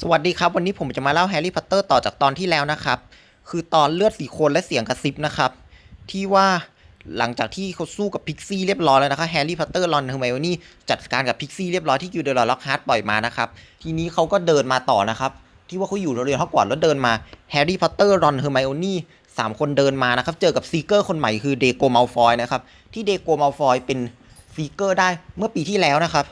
สวัสดีครับ วันนี้ผมจะมาเล่าแฮร์รี่พอตเตอร์ต่อจากตอนที่แล้วนะครับ คือตอนเลือดสีโคนและเสียงกระซิบนะครับ ที่ว่าหลังจากที่เขาสู้กับพิกซี่เรียบร้อยแล้วนะครับแฮร์รี่พอตเตอร์รอนเฮอร์ไมโอนี่จัดการกับพิกซี่เรียบร้อยที่กิลเดอร์ล็อกฮาร์ดปล่อยมานะครับทีนี้เขาก็เดินมาต่อนะครับ ที่ว่าเขาอยู่โรงเรียนฮอกวอตส์แล้วเดินมาแฮร์รี่พอตเตอร์รอนเฮอร์ไมโอนี่สามคนเดินมานะครับ เจอกับซีเกอร์คนใหม่คือเดโกมัลฟอยนะครับที่เดโกมัลฟอยเป็นซีเกอร์ได้เมื่อปีที่แล้วนะครับ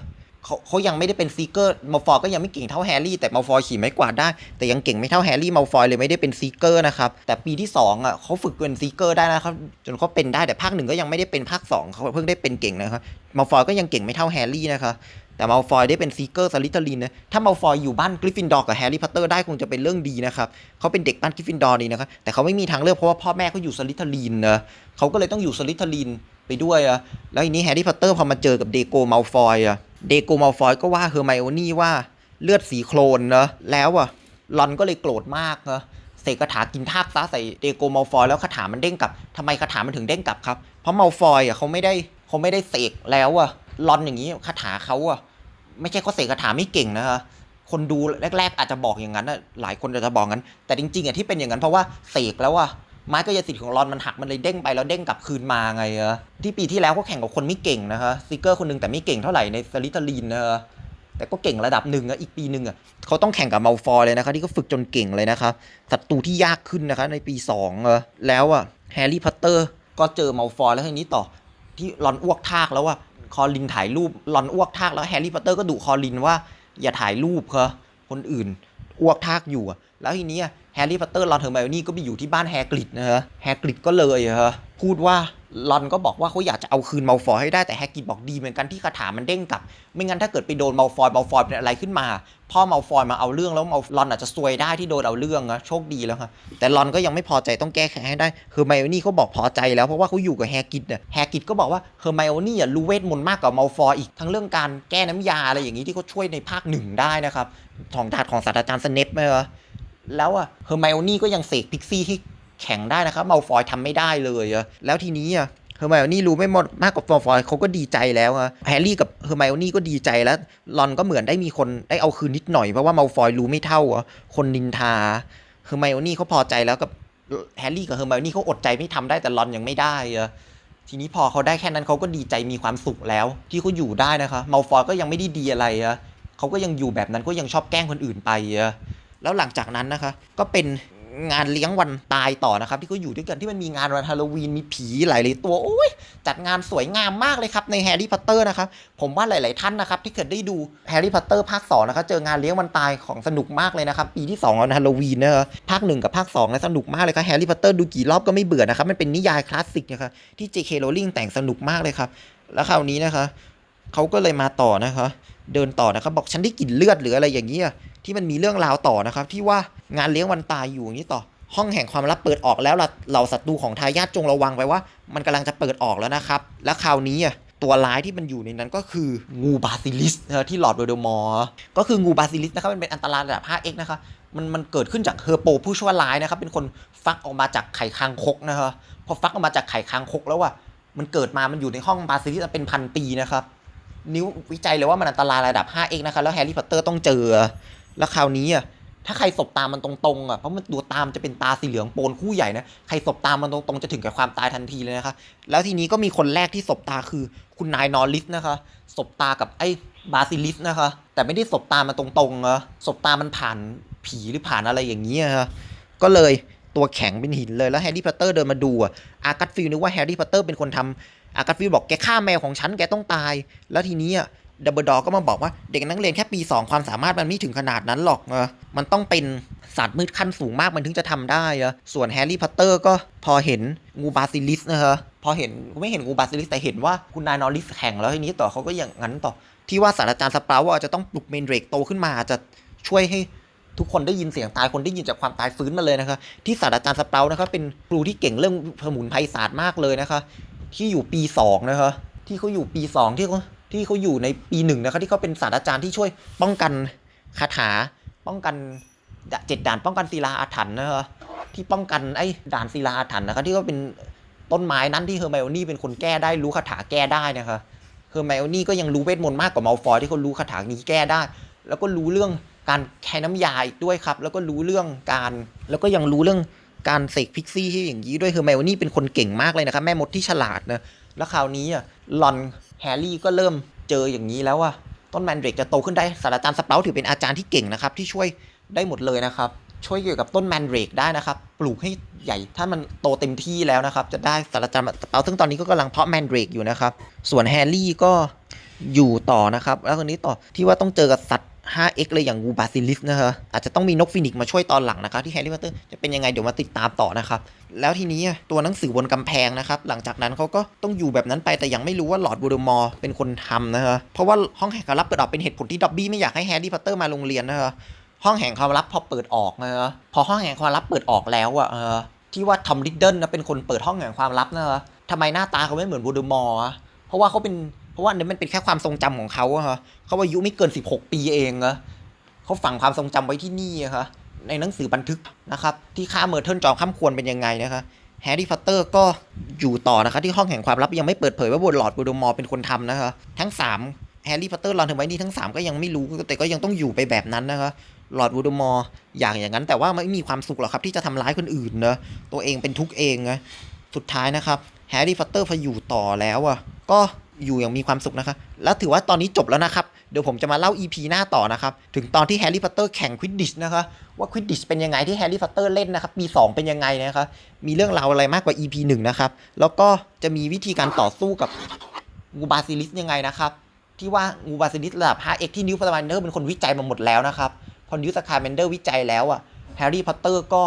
เขาเขายังไม่ได้เป็นซีเกอร์มัลฟอยก็ยังไม่เก่งเท่าแฮร์รี่แต่มัลฟอยขี่ไม้กวาดได้ แต่ยังเก่งไม่เท่าแฮร์รี่มัลฟอยเลยไม่ได้เป็นซีเกอร์นะครับแต่ปีที่2อะเขาฝึกเป็นซีเกอร์ได้นะครับจนเขาเป็นได้แต่ภาคหนึ่งก็ยังไม่ได้เป็นภาค2เขาเพิ่งได้เป็นเก่งนะครับมัลฟอยก็ยังเก่งไม่เท่าแฮร์รี่นะครับแต่มัลฟอยได้เป็นซีเกอร์สลิทเทอรินนะ ถ้ามัลฟอยอยู่บ้านกริฟฟินดอร์กับแฮร์รี่พอตเตอร์ได้คงจะเป็นเรื่องดีนะครับ เขาเป็นเด็กบ้านกริฟฟินดอร์ดีนะครับ แต่เขาไม่มีทางเลือกเพราะว่าพ่อแม่เขาอยู่สลิทเทอรินนะเขาก็เลยต้องอยู่สลิทเทอรินไปด้วยอะแล้วทีนี้แฮร์รี่พอตเตอร์พอมาเจอกับเดโกมัลฟอยอะ เดโกมัลฟอยก็ว่าเฮอร์ไมโอนี่ว่าเลือดสีโคลนเนอะแล้วอะลอนก็เลยโกรธมากเนอะเสกคาถากินทากซะใส่เดโกมัลฟอยแล้วคาถามันเด้งกลับทำไมคาถามันถึงเด้งกลับครับ เพราะมัลฟอยอะเขาไม่ได้เขาไม่ได้เสกแล้วอะลอนอย่างนี้คาถาเขาอะไม่ใช่เขาเสกคาถาไม่เก่งนะคะคนดูแรก ๆ อาจจะบอกอย่างนั้นนะหลายคนอาจจะบอกงั้น แต่จริงๆอะที่เป็นอย่างนั้นเพราะว่าเสกแล้วอะ ไม้กายสิทธิ์ของรอนมันหักมันเลยเด้งไปแล้วเด้งกลับคืนมาไงเออที่ปีที่แล้วก็แข่งกับคนไม่เก่งนะคะซิกเกอร์คนหนึงแต่ไม่เก่งเท่าไหร่ในสลิทลีนนะแต่ก็เก่งระดับหนึ่งอะอีกปีหนึ่งอะเขาต้องแข่งกับมัลฟอยเลยนะคะที่เขาฝึกจนเก่งเลยนะคะศัตรูที่ยากขึ้นนะคะในปี2เออแล้วอะแฮร์รี่พอตเตอร์ก็เจอมัลฟอยแล้วทีนี้ต่อที่รอนอ้วกทากแล้วว่าคอลินถ่ายรูปรอนอ้วกทากแล้วแฮร์รี่พอตเตอร์ก็ดุคอลินว่าอย่าถ่ายรูปเขาคนอื่นอ้วกทากอยู่อะ แล้วทีนี้แฮร์รี่พอตเตอร์รอนเฮอร์ไมโอนี่ก็ไปอยู่ที่บ้านแฮกริดนะฮะแฮกริดก็เลยฮะพูดว่ารอนก็บอกว่าเขาอยากจะเอาคืนมัลฟอยให้ได้แต่แฮกริดบอกดีเหมือนกันที่คาถามันเด้งกลับ ไม่งั้นถ้าเกิดไปโดนมัลฟอยมัลฟอยเป็นอะไรขึ้นมา พ่อมัลฟอยมาเอาเรื่องแล้วมัลรอนอาจจะซวยได้ที่โดนเอาเรื่องนะโชคดีแล้วค่ะแต่รอนก็ยังไม่พอใจต้องแก้แค้นให้ได้เฮอร์ไมโอนี่เขาบอกพอใจแล้วเพราะว่าเขาอยู่กับแฮกริดเนี่ยแฮกริดก็บอกว่าเฮอร์ไมโอนี่อะรู้เวทมนต์มากกว่ามัลฟอยอีกทั้งเรื่องการแก้น้ำยาอะไรอย่างนี้ที่เขาช่วยในภาคหนึ่งได้นะครับของถาดของศาสตราจารย์สเนปไหมวะ แล้วอะเฮอร์ไมโอนี่ก็ยังเสกพิกซี่ให้แข็งได้นะครับมัลฟอยทำไม่ได้เลยอะแล้วทีนี้อะเฮอร์ไมโอนี่รู้ไม่หมดมากกว่ามัลฟอยเขาก็ดีใจแล้วอะแฮร์รี่กับเฮอร์ไมโอนี่ก็ดีใจแล้วรอนก็เหมือนได้มีคนได้เอาคืนนิดหน่อยเพราะว่ามัลฟอยรู้ไม่เท่าอะคนนินทาเฮอร์ไมโอนี่เขาพอใจแล้วกับแฮร์รี่กับเฮอร์ไมโอนี่เขาอดใจไม่ทำได้แต่รอนยังไม่ได้อะทีนี้พอเขาได้แค่นั้นเขาก็ดีใจมีความสุขแล้ว ที่เขาอยู่ได้นะคะมัลฟอยก็ยังไม่ได้ดีอะไรอะเขาก็ยังอยู่แบบนั้นก็ยังชอบแกล้งคนอื่นไปอะ แล้วหลังจากนั้นนะคะ ก็เป็นงานเลี้ยงวันตายต่อนะครับ ที่เขาอยู่ด้วยกันที่มันมีงานวันฮาโลวีนมีผีหลายๆตัวโอ้ยจัดงานสวยงามมากเลยครับในแฮร์รี่พอตเตอร์นะครับผมว่าหลาย ๆ ท่านนะครับ ที่เคยได้ดูแฮร์รี่พอตเตอร์ภาค2นะครับเจองานเลี้ยงวันตายของสนุกมากเลยนะครับปีที่2วันฮาโลวีนนะครับภาค 1 กับภาค2นะสนุกมากเลยครับแฮร์รี่พอตเตอร์ดูกี่รอบก็ไม่เบื่อนะครับมันเป็นนิยายคลาสสิกนะครับที่ J.K. Rowling แต่งสนุกมากเลยครับแล้วคราวนี้นะคะเขาก็เลยมาต่อนะคะเดินต่อนะครับบอกฉันได้กลิ่นเลือดหรืออะไรอย่างเงี้ย ที่มันมีเรื่องราวต่อนะครับ ที่ว่างานเลี้ยงวันตายอยู่อย่างนี้ต่อ ห้องแห่งความลับเปิดออกแล้วละเหล่าศัตรูของทายาทจงระวังไปว่า มันกำลังจะเปิดออกแล้วนะครับ แล้วคราวนี้อะตัวร้ายที่มันอยู่ในนั้นก็คืองูบาซิลิสนะที่หลอดโวลเดมอร์ก็คืองูบาซิลิสนะครับมันเป็นอันตรายระดับ 5x นะครับมันมันเกิดขึ้นจากเฮอร์โปผู้ชั่วร้ายนะครับเป็นคนฟักออกมาจากไข่คางคกนะครับพอฟักออกมาจากไข่คางคกแล้วอะมันเกิดมา มันอยู่ในห้องบาซิลิสเป็นพันปีนะครับ นิ้ววิจัยเลยว่ามันอันตรายระดับ 5x นะครับแล้วแฮร์รี่พอตเตอร์ต้องเจอ แล้วคราวนี้อะถ้าใครสบตามันตรงๆอะเพราะมันตัวตามจะเป็นตาสีเหลืองโปนคู่ใหญ่นะใครสบตามันตรงๆจะถึงกับความตายทันทีเลยนะคะ แล้วทีนี้ก็มีคนแรกที่สบตาคือคุณนายนอริสนะคะสบตากับไอ้บาซิลิสนะคะ แต่ไม่ได้สบตามันตรงๆนะสบตามันผ่านผีหรือผ่านอะไรอย่างเงี้ยะก็เลยตัวแข็งเป็นหินเลยแล้วแฮร์รี่พอตเตอร์เดินมาดูอะอากัตฟิลนึกว่าแฮร์รี่พอตเตอร์เป็นคนทำอากัตฟิลบอกแกฆ่าแมวของฉันแกต้องตาย แล้วทีนี้อะ ดับเบิลดอก็มาบอกว่าเด็กนักเรียนแค่ปี 2 ความสามารถมันไม่ถึงขนาดนั้นหรอกเออมันต้องเป็นศาสตร์มืดขั้นสูงมากมันถึงจะทำได้อะส่วนแฮร์รี่พอตเตอร์ก็พอเห็นงูบาซิลิสนะฮะพอเห็นไม่เห็นงูบาซิลิสแต่เห็นว่าคุณนายนอริสแข่งแล้วทีนี้ต่อเขาก็อย่างนั้นต่อ ที่ว่าศาสตราจารย์สปราวว่าจะต้องปลุกเมนเดรกโตขึ้นมาจะช่วยให้ทุกคนได้ยินเสียงตายคนได้ยินจากความตายฟื้นมาเลยนะคะที่ศาสตราจารย์สปราวนะครับเป็นครูที่เก่งเรื่องสมุนไพรศาสตร์มากเลยนะคะ ที่อยู่ปีสองนะคะที่เขาอยู่ปีสองที่เขา ที่เขาอยู่ในปีหนึ่งนะครับที่เขาเป็นศาสตราจารย์ที่ช่วยป้องกันคาถาป้องกันเจ็ดด่านป้องกันศิลาอาถรรพ์นะครับที่ป้องกันไอ้ด่านศิลาอาถรรพ์นะครับที่เขาเป็นต้นไม้นั้นที่เฮอร์ไมโอนี่เป็นคนแก้ได้รู้คาถาแก้ได้นะครับเฮอร์ไมโอนี่ก็ยังรู้เวทมนต์มากกว่ามัลฟอยที่เขารู้คาถานี้แก้ได้ แล้วก็รู้เรื่องการใช้น้ำยาอีกด้วยครับ แล้วก็รู้เรื่องการ แล้วก็ยังรู้เรื่องการเสกพิกซี่ที่อย่างนี้ด้วยคือแมวนี่เป็นคนเก่งมากเลยนะครับแม่มดที่ฉลาดนะ แล้วคราวนี้อะลอนแฮร์รี่ก็เริ่มเจออย่างนี้แล้วว่าต้นแมนเดรกจะโตขึ้นได้ศาสตราจารย์สเปาถือเป็นอาจารย์ที่เก่งนะครับ ที่ช่วยได้หมดเลยนะครับ ช่วยเกี่ยวกับต้นแมนเดรกได้นะครับ ปลูกให้ใหญ่ถ้ามันโตเต็มที่แล้วนะครับ จะได้ศาสตราจารย์สเปาซึ่งตอนนี้ก็กำลังเพาะแมนเดรกอยู่นะครับ ส่วนแฮร์รี่ก็อยู่ต่อนะครับ แล้วคนนี้ต่อที่ว่าต้องเจอกับสัตว์ 5x เลยอย่างวูบาซิลิสนะฮะอาจจะต้องมีนกฟินิกมาช่วยตอนหลังนะครับที่แฮร์รี่พอตเตอร์จะเป็นยังไงเดี๋ยวมาติดตามต่อนะครับ แล้วทีนี้ตัวหนังสือบนกำแพงนะครับ หลังจากนั้นเขาก็ต้องอยู่แบบนั้นไปแต่ยังไม่รู้ว่าหลอดบูดมอร์เป็นคนทำนะฮะเพราะว่าห้องแห่งความลับเปิดออกเป็นเหตุผลที่ด็อบบี้ไม่อยากให้แฮร์รี่พอตเตอร์มาโรงเรียนนะฮะห้องแห่งความลับพอเปิดออกนะฮะพอห้องแห่งความลับเปิดออกแล้วอะที่ว่าทอมริดเดิลนะเป็นคนเปิดห้องแห่งความลับนะฮะทำไมหน้าตาเขาไม่เหมือนบูดมอร์เพราะว่าเขาเป็น เพราะว่าอันนี้มันเป็นแค่ความทรงจำของเขาอะฮะเขาอายุไม่เกิน 16 ปีเองอะเขาฝังความทรงจำไว้ที่นี่อะคะในหนังสือบันทึกนะครับ ที่ฆ่าเมอร์เทิลจอมข้ามควรเป็นยังไงนะคะแฮร์รี่พอตเตอร์ก็อยู่ต่อนะคะที่ห้องแห่งความลับยังไม่เปิดเผยว่าบนหลอดบูโดมอร์เป็นคนทำนะคะทั้ง 3 แฮร์รี่พอตเตอร์ลอนเทอร์ไว้นี่ทั้ง 3 ก็ยังไม่รู้แต่ก็ยังต้องอยู่ไปแบบนั้นนะคะหลอดบูดมอร์อย่างอย่างนั้น แต่ว่าไม่มีความสุขหรอกครับที่จะทำร้ายคนอื่นนะตัวเองเป็นทุกข์เองนะสุดท้ายนะครับแฮร์รี่พอตเตอร์พออยู่ต่อแล้วอะก็ อยู่อย่างมีความสุขนะคะ แล้วถือว่าตอนนี้จบแล้วนะครับ เดี๋ยวผมจะมาเล่า EP หน้าต่อนะครับ ถึงตอนที่แฮร์รี่พอตเตอร์แข่งควิดดิชนะคะ ว่าควิดดิชเป็นยังไงที่แฮร์รี่พอตเตอร์เล่นนะครับ ปี 2 เป็นยังไงนะครับมีเรื่องราวอะไรมากกว่า EP 1 นะครับ แล้วก็จะมีวิธีการต่อสู้กับงูบาซิลิสยังไงนะครับ ที่ว่างูบาซิลิสระดับ 5x ที่นิวพาร์แมนเดอร์เป็นคนวิจัยมาหมดแล้วนะครับ พอนิวสคาร์แมนเดอร์วิจัยแล้วอะ แฮร์รี่พอตเตอร์ก็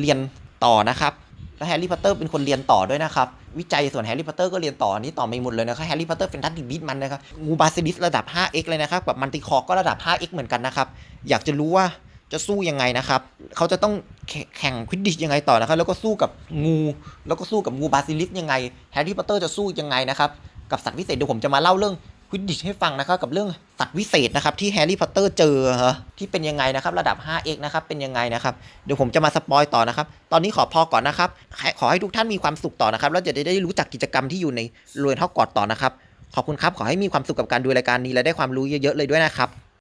เรียนต่อนะครับ แล้วแฮร์รี่พอตเตอร์เป็นคนเรียนต่อด้วยนะครับ วิจัยส่วนแฮร์รี่พอตเตอร์ก็เรียนต่อนนี้ต่อไม่หมดเลยนะครับแฮร์รี่พอตเตอร์เป็นทัสติบิทมันนะครับงูบาซิลิสระดับ 5x เลยนะครับแบบมันติคอร์ก็ระดับ 5x เหมือนกันนะครับ อยากจะรู้ว่าจะสู้ยังไงนะครับ เขาจะต้องแข่งควิดดิชยังไงต่อนะครับ แล้วก็สู้กับงู แล้วก็สู้กับงูบาซิลิสยังไง แฮร์รี่พอตเตอร์จะสู้ยังไงนะครับ กับสัตว์พิเศษเดี๋ยวผมจะมาเล่าเรื่อง วิดดิชให้ฟังนะครับกับเรื่องสัตว์วิเศษนะครับที่แฮร์รี่พอตเตอร์เจอฮะที่เป็นยังไงนะครับระดับ 5x นะครับเป็นยังไงนะครับเดี๋ยวผมจะมาสปอยต่อนะครับตอนนี้ขอพอก่อนนะครับขอให้ทุกท่านมีความสุขต่อนะครับแล้วจะได้รู้จักกิจกรรมที่อยู่ในโรงเรียนฮอกกอตส์ต่อนะครับขอบคุณครับขอให้มีความสุขกับการดูรายการนี้และได้ความรู้เยอะๆเลยด้วยนะครับ